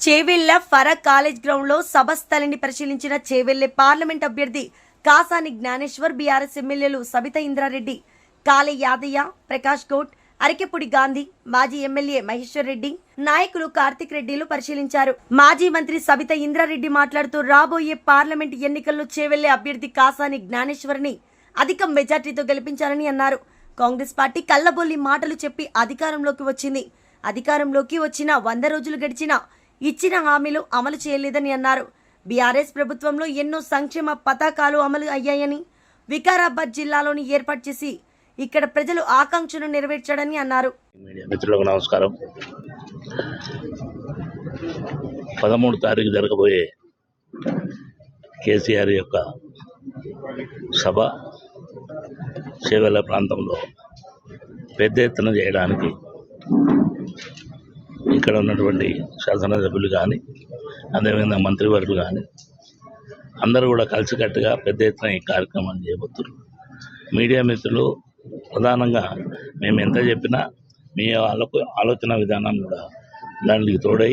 చేవెళ్ళ ఫరక్ కాలేజ్ గ్రౌండ్లో సభస్థలిని పరిశీలించిన చేవెళ్ళే పార్లమెంట్ అభ్యర్థి కాసాని జ్ఞానేశ్వర్ బీఆర్ఎస్ ఎమ్మెల్యేలు సబిత ఇంద్రారెడ్డి కాలే యాదయ్య ప్రకాష్ గౌడ్ అరికెపుడి గాంధీ మాజీ ఎమ్మెల్యే మహేశ్వర్ రెడ్డి నాయకులు కార్తిక్ రెడ్డిలు పరిశీలించారు. మాజీ మంత్రి సబిత ఇంద్రారెడ్డి మాట్లాడుతూ రాబోయే పార్లమెంట్ ఎన్నికల్లో చేవెళ్ళే అభ్యర్థి కాసాని జ్ఞానేశ్వర్ని అధిక మెజార్టీతో గెలిపించాలని అన్నారు. కాంగ్రెస్ పార్టీ కల్లబొల్లి మాటలు చెప్పి అధికారంలోకి వచ్చింది. అధికారంలోకి వచ్చిన వంద రోజులు గడిచినా ఇచ్చిన హామీలు అమలు చేయలేదని అన్నారు. బీఆర్ఎస్ ప్రభుత్వంలో ఎన్నో సంక్షేమ పథకాలు అమలు అయ్యాయని వికారాబాద్ జిల్లాలోని ఏర్పాటు చేసి ఇక్కడ ప్రజలు ఆకాంక్షను నెరవేర్చాడని అన్నారు. మిత్రులకు నమస్కారం. పదమూడు తారీఖు జరగబోయే కేసీఆర్ యొక్క సభ చేవెళ్ళ ప్రాంతంలో పెద్ద ఎత్తున చేయడానికి ఇక్కడ ఉన్నటువంటి శాసనసభ్యులు కానీ అదేవిధంగా మంత్రివర్యులు కానీ అందరూ కూడా కలిసికట్టుగా పెద్ద ఎత్తున ఈ కార్యక్రమాన్ని చేయబోతున్నారు. మీడియా మిత్రులు ప్రధానంగా మేము ఎంత చెప్పినా మీ వాళ్ళకు ఆలోచన విధానం కూడా దానికి తోడై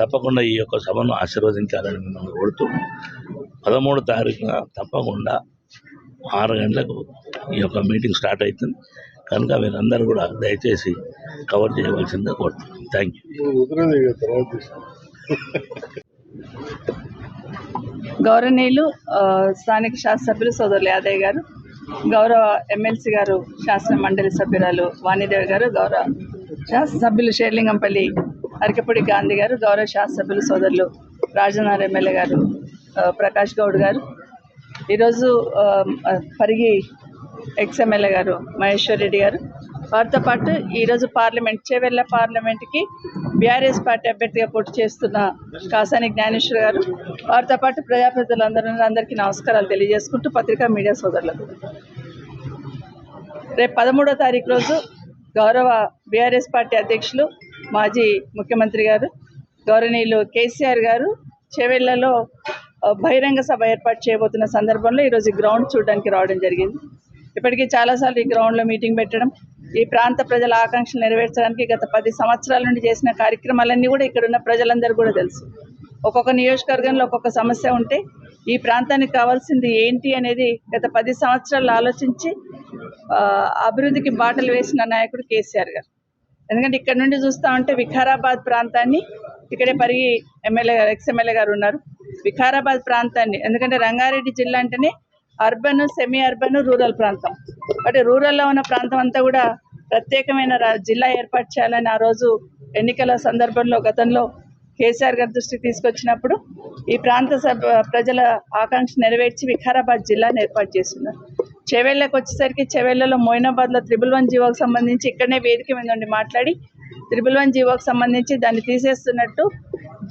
తప్పకుండా ఈ యొక్క సభను ఆశీర్వదించాలని మిమ్మల్ని కోరుతూ పదమూడు తారీఖున తప్పకుండా ఆరు గంటలకు ఈ యొక్క మీటింగ్ స్టార్ట్ అవుతుంది. కనుక మీరందరూ కూడా దయచేసి కవర్ చేయవలసిందిగా కోరుతున్నాను థ్యాంక్. గౌరవనీయులు స్థానిక శాసనసభ్యులు సోదరులు యాదయ్య గారు గౌరవ ఎమ్మెల్సీ గారు శాసన మండలి సభ్యురాలు వాణిదేవి గారు గౌరవ శాసనసభ్యులు షేర్లింగంపల్లి అరకెపూడి గాంధీ గారు గౌరవ శాసనసభ్యులు సోదరులు రాజనాథ్ ఎమ్మెల్యే గారు ప్రకాష్ గౌడ్ గారు. ఈరోజు పరిగి ఎక్స్ఎమ్మెల్యే గారు మహేశ్వర్ రెడ్డి గారు. వారితో పాటు ఈరోజు పార్లమెంట్ చేవెళ్ళ పార్లమెంట్కి బీఆర్ఎస్ పార్టీ అభ్యర్థిగా పోటీ చేస్తున్న కాసాని జ్ఞానేశ్వర్ గారు. వారితో పాటు ప్రజాప్రతినిధులందరూ అందరికీ నమస్కారాలు తెలియజేసుకుంటూ పత్రికా మీడియా సోదరులకు. రేపు పదమూడో తారీఖు రోజు గౌరవ బీఆర్ఎస్ పార్టీ అధ్యక్షులు మాజీ ముఖ్యమంత్రి గారు గౌరవనీయులు కేసీఆర్ గారు చెవెళ్ళలో బహిరంగ సభ ఏర్పాటు చేయబోతున్న సందర్భంలో ఈరోజు గ్రౌండ్ చూడడానికి రావడం జరిగింది. ఇప్పటికీ చాలాసార్లు ఈ గ్రౌండ్లో మీటింగ్ పెట్టడం ఈ ప్రాంత ప్రజల ఆకాంక్షలు నెరవేర్చడానికి గత పది సంవత్సరాల నుండి చేసిన కార్యక్రమాలన్నీ కూడా ఇక్కడ ఉన్న ప్రజలందరూ కూడా తెలుసు. ఒక్కొక్క నియోజకవర్గంలో ఒక్కొక్క సమస్య ఉంటే ఈ ప్రాంతానికి కావాల్సింది ఏంటి అనేది గత పది సంవత్సరాలు ఆలోచించి అభివృద్ధికి బాటలు వేసిన నాయకుడు కేసీఆర్ గారు. ఎందుకంటే ఇక్కడ నుండి చూస్తా ఉంటే వికారాబాద్ ప్రాంతాన్ని ఇక్కడే పరిగి ఎమ్మెల్యే గారు ఎక్స్ ఎమ్మెల్యే గారు ఉన్నారు. వికారాబాద్ ప్రాంతాన్ని ఎందుకంటే రంగారెడ్డి జిల్లా అంటేనే అర్బన్ సెమీ అర్బన్ రూరల్ ప్రాంతం. బట్ రూరల్లో ఉన్న ప్రాంతం అంతా కూడా ప్రత్యేకమైన జిల్లా ఏర్పాటు చేయాలని ఆ రోజు ఎన్నికల సందర్భంలో గతంలో కేసీఆర్ గారి దృష్టికి తీసుకొచ్చినప్పుడు ఈ ప్రాంత సభ ప్రజల ఆకాంక్ష నెరవేర్చి వికారాబాద్ జిల్లాను ఏర్పాటు చేస్తున్నారు. చెవెళ్ళకి వచ్చేసరికి చెవెళ్ళలో మోయినాబాద్లో త్రిబుల్ వన్ జీవోకి సంబంధించి ఇక్కడనే వేదిక మీద ఉండి మాట్లాడి త్రిబుల్ వన్ జీవోకి సంబంధించి దాన్ని తీసేస్తున్నట్టు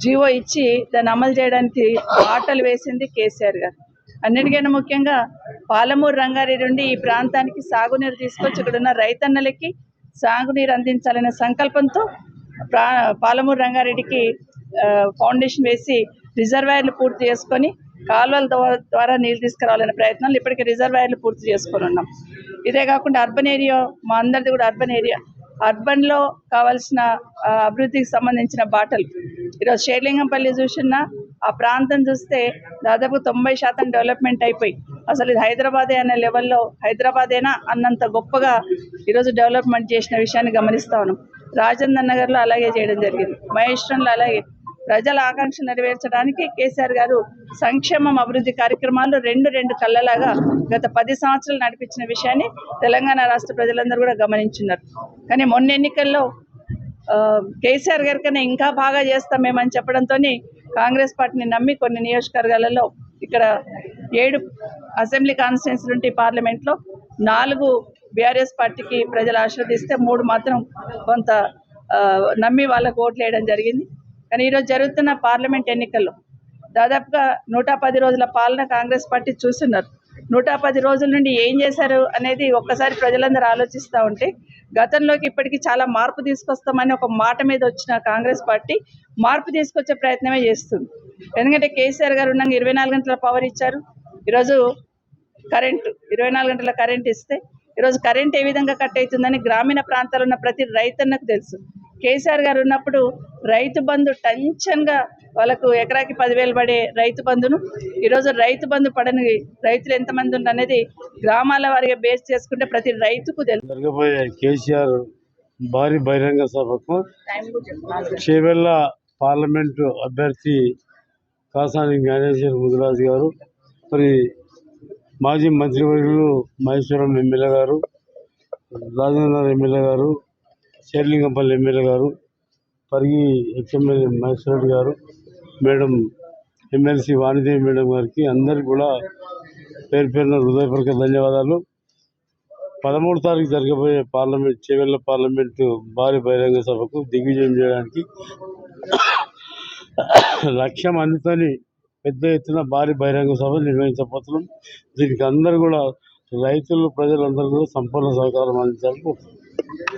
జీవో ఇచ్చి దాన్ని అమలు చేయడానికి ఆటలు వేసింది కేసీఆర్ గారు. అన్నిటికైనా ముఖ్యంగా పాలమూరు రంగారెడ్డి నుండి ఈ ప్రాంతానికి సాగునీరు తీసుకొచ్చి ఇక్కడ ఉన్న రైతన్నలకి సాగునీరు అందించాలనే సంకల్పంతో ప్రా పాలమూరు రంగారెడ్డికి ఫౌండేషన్ వేసి రిజర్వాయర్లు పూర్తి చేసుకొని కాలువల ద్వారా నీళ్ళు తీసుకురావాలనే ప్రయత్నాలు ఇప్పటికే రిజర్వాయర్లు పూర్తి చేసుకొని ఉన్నాం. ఇదే కాకుండా అర్బన్ ఏరియా మా అందరిది కూడా అర్బన్ ఏరియా. అర్బన్లో కావాల్సిన అభివృద్ధికి సంబంధించిన బాటలు. ఈరోజు షేర్లింగంపల్లి చూసినా ఆ ప్రాంతం చూస్తే దాదాపు తొంభై శాతం డెవలప్మెంట్ అయిపోయి అసలు ఇది హైదరాబాదే అనే లెవెల్లో హైదరాబాదేనా అన్నంత గొప్పగా ఈరోజు డెవలప్మెంట్ చేసిన విషయాన్ని గమనిస్తా ఉన్నాం. రాజేంద్ర నగర్లో అలాగే చేయడం జరిగింది. మహేశ్వరంలో అలాగే. ప్రజల ఆకాంక్ష నెరవేర్చడానికి కేసీఆర్ గారు సంక్షేమం అభివృద్ధి కార్యక్రమాలు రెండు రెండు కళ్ళలాగా గత పది సంవత్సరాలు నడిపించిన విషయాన్ని తెలంగాణ రాష్ట్ర ప్రజలందరూ కూడా గమనించున్నారు కానీ మొన్న ఎన్నికల్లో కేసీఆర్ గారి కన్నా ఇంకా బాగా చేస్తాం మేమని చెప్పడంతో కాంగ్రెస్ పార్టీని నమ్మి కొన్ని నియోజకవర్గాలలో ఇక్కడ ఏడు అసెంబ్లీ కాన్స్టిట్యున్సీ నుండి పార్లమెంట్లో నాలుగు బీఆర్ఎస్ పార్టీకి ప్రజలు ఆశీర్వదిస్తే మూడు మాత్రం కొంత ఆ, నమ్మి వాళ్ళకు ఓట్లు వేయడం జరిగింది. కానీ ఈరోజు జరుగుతున్న పార్లమెంట్ ఎన్నికల్లో దాదాపుగా నూట పది రోజుల పాలన కాంగ్రెస్ పార్టీ చూస్తున్నారు. నూట పది రోజుల నుండి ఏం చేశారు అనేది ఒక్కసారి ప్రజలందరూ ఆలోచిస్తూ ఉంటే గతంలోకి ఇప్పటికీ చాలా మార్పు తీసుకొస్తామని ఒక మాట మీద వచ్చిన కాంగ్రెస్ పార్టీ మార్పు తీసుకొచ్చే ప్రయత్నమే చేస్తుంది. ఎందుకంటే కేసీఆర్ గారు ఉన్నాక ఇరవై నాలుగు గంటల పవర్ ఇచ్చారు. ఈరోజు కరెంటు ఇరవై నాలుగు గంటల కరెంట్ ఇస్తే ఈరోజు కరెంట్ ఏ విధంగా కట్ అవుతుందని గ్రామీణ ప్రాంతాల్లో ఉన్న ప్రతి రైతన్నకు తెలుసు. కేసీఆర్ గారు ఉన్నప్పుడు రైతు బంధు టెన్షన్గా వాళ్ళకు ఎకరాకి పదివేలు పడే రైతు బంధును ఈరోజు రైతు బంధు పడని రైతులు ఎంతమంది అనేది గ్రామాల వారిగా బేస్ చేసుకుంటే ప్రతి రైతుకు తెలుసు కేసీఆర్ భారీ బహిరంగ సభకు చేవెళ్ళ పార్లమెంటు అభ్యర్థి కాసాని జ్ఞానేశ్వర్ ముదిరాజు గారు మరి మాజీ మంత్రివర్యులు మహేశ్వరం ఎమ్మెల్యే గారు రాజేంద్ర ఎమ్మెల్యే గారు శేర్లింగంపల్లి ఎమ్మెల్యే గారు పరిగి ఎక్స్ఎమ్మెల్యే మహేశ్వర రెడ్డి గారు మేడం ఎమ్మెల్సీ వాణిదేవి మేడం గారికి అందరికీ కూడా పేరు పేరున హృదయపూర్వక ధన్యవాదాలు. పదమూడు తారీఖు జరగబోయే పార్లమెంట్ చేవెళ్ళ పార్లమెంటు భారీ బహిరంగ సభకు దిగ్విజయం చేయడానికి లక్ష్య మందితోని పెద్ద ఎత్తున భారీ బహిరంగ సభ నిర్వహించబోతున్నాం. దీనికి అందరూ కూడా రైతులు ప్రజలందరూ కూడా సంపూర్ణ సహకారం అందించాలని